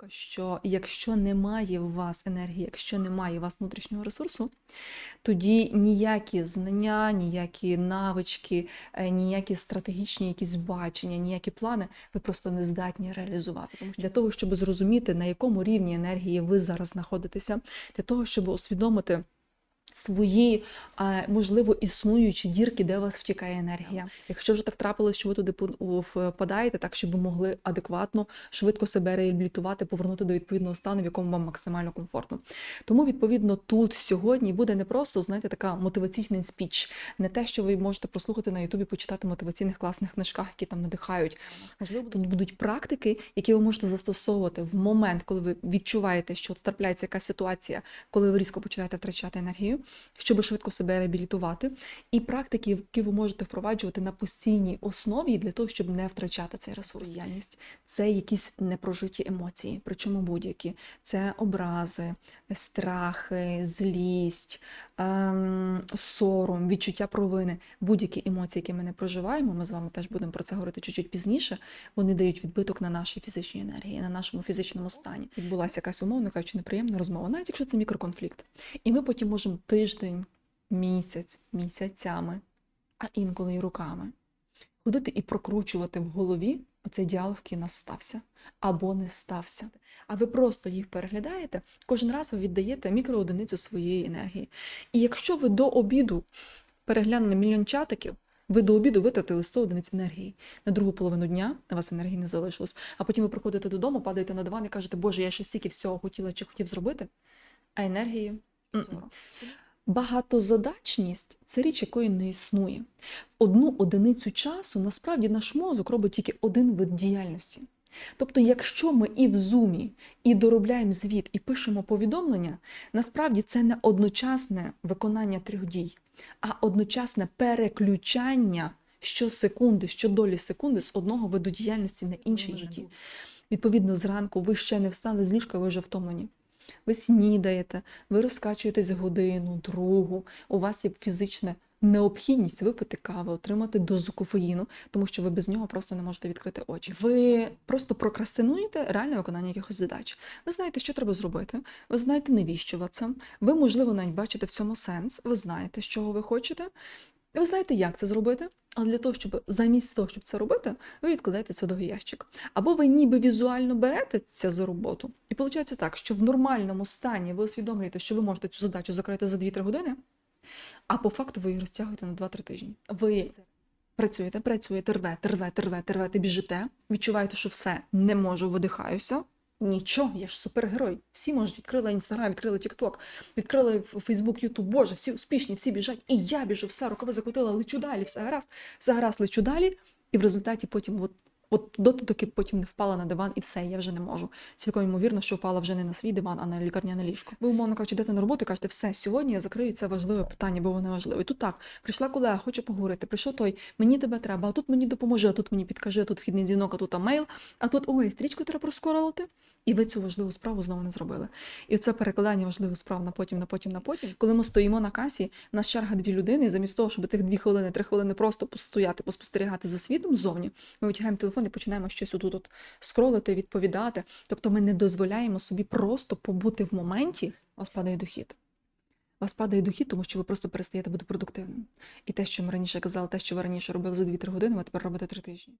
думка, що якщо немає в вас енергії, якщо немає у вас внутрішнього ресурсу, тоді ніякі знання, ніякі навички, е, ніякі стратегічні якісь бачення, ніякі плани ви просто не здатні реалізувати. Тому що для того, щоб зрозуміти, на якому рівні енергії ви зараз знаходитеся, для того, щоб усвідомити. Свої, е, можливо, існуючі дірки, де у вас втікає енергія. Якщо вже так трапилось, що ви туди впадаєте, так щоб ви могли адекватно, швидко себе реабілітувати, повернути до відповідного стану, в якому вам максимально комфортно. Тому, відповідно, тут сьогодні буде не просто, знаєте, така мотиваційний спіч, не те, що ви можете прослухати на Ютубі, почитати мотиваційних класних книжках, які там надихають. Можливо, тут будуть практики, які ви можете застосовувати в момент, коли ви відчуваєте, що трапляється якась ситуація, коли ви різко починаєте втрачати енергію, щоб швидко себе реабілітувати, і практики, які ви можете впроваджувати на постійній основі для того, щоб не втрачати цей ресурс. Діяльність це якісь непрожиті емоції, причому будь-які. Це образи, страхи, злість, ем, сором, відчуття провини, будь-які емоції, які ми не проживаємо. Ми з вами теж будемо про це говорити чуть-чуть пізніше. Вони дають відбиток на нашій фізичній енергії, на нашому фізичному стані. Відбулася якась умовно кажучи, неприємна розмова, навіть якщо це мікроконфлікт. І ми потім можемо тиждень, місяць, місяцями, а інколи й руками ходити і прокручувати в голові оцей діалог, який у нас стався або не стався. А ви просто їх переглядаєте, кожен раз ви віддаєте мікроодиницю своєї енергії. І якщо ви до обіду переглянули мільйон чатиків, ви до обіду витратили 100 одиниць енергії. На другу половину дня у вас енергії не залишилось. А потім ви приходите додому, падаєте на диван і кажете, Боже, я ще стільки всього хотіла чи хотів зробити, а енергії м-м. Багатозадачність це річ, якої не існує. В одну одиницю часу насправді наш мозок робить тільки один вид діяльності. Тобто, якщо ми і в зумі, і доробляємо звіт, і пишемо повідомлення, насправді це не одночасне виконання трьох дій, а одночасне переключання щосекунди, щодолі секунди з одного виду діяльності на інший житті. Відповідно, зранку ви ще не встали з ліжка, ви вже втомлені. Ви снідаєте, ви розкачуєтесь годину, другу, у вас є фізична необхідність випити кави, отримати дозу кофеїну, тому що ви без нього просто не можете відкрити очі. Ви просто прокрастинуєте реальне виконання якихось задач. Ви знаєте, що треба зробити, ви знаєте, навіщо це. Ви, можливо, навіть бачите в цьому сенс, ви знаєте, що ви хочете. І ви знаєте, як це зробити, але для того, щоб замість того, щоб це робити, ви відкладаєте це до ящик. Або ви ніби візуально берете це за роботу, і виходить так, що в нормальному стані ви усвідомлюєте, що ви можете цю задачу закрити за 2-3 години, а по факту ви її розтягуєте на 2-3 тижні. Ви працюєте, працюєте, рвете, рвете, рвете, рвете, біжите, відчуваєте, що все не можу, видихаюся. Нічого, я ж супергерой. Всі можуть відкрили інстаграм, відкрили Тікток, відкрили Фейсбук, Ютуб. Боже, всі успішні, всі біжать. І я біжу, все, рукави закотила, лечу далі, все гаразд, все гаразд, лечу далі. І в результаті потім, от, от доти, доки потім не впала на диван, і все, я вже не можу. Цілком ймовірно, що впала вже не на свій диван, а на лікарняне ліжко. Ви, умовно кажучи, йдете на роботу кажете, все, сьогодні я закрию це важливе питання, бо воно важливе. І тут так, прийшла колега, хоче поговорити, прийшов той, мені тебе треба, а тут мені допоможи, а тут мені підкажи, а тут вхідний дзвінок, а тут мейл, а тут ой, стрічку треба проскоролити. І ви цю важливу справу знову не зробили. І це перекладання важливих справ на потім, на потім, на потім. Коли ми стоїмо на касі, нас черга дві людини, і замість того, щоб тих дві хвилини, три хвилини просто постояти, поспостерігати за світом ззовні, ми витягаємо телефон і починаємо щось отут от скролити, відповідати. Тобто ми не дозволяємо собі просто побути в моменті, у вас падає дохід. У вас падає дохід, тому що ви просто перестаєте бути продуктивним. І те, що ми раніше казали, те, що ви раніше робили за 2-3 години, ви тепер робите 3 тижні.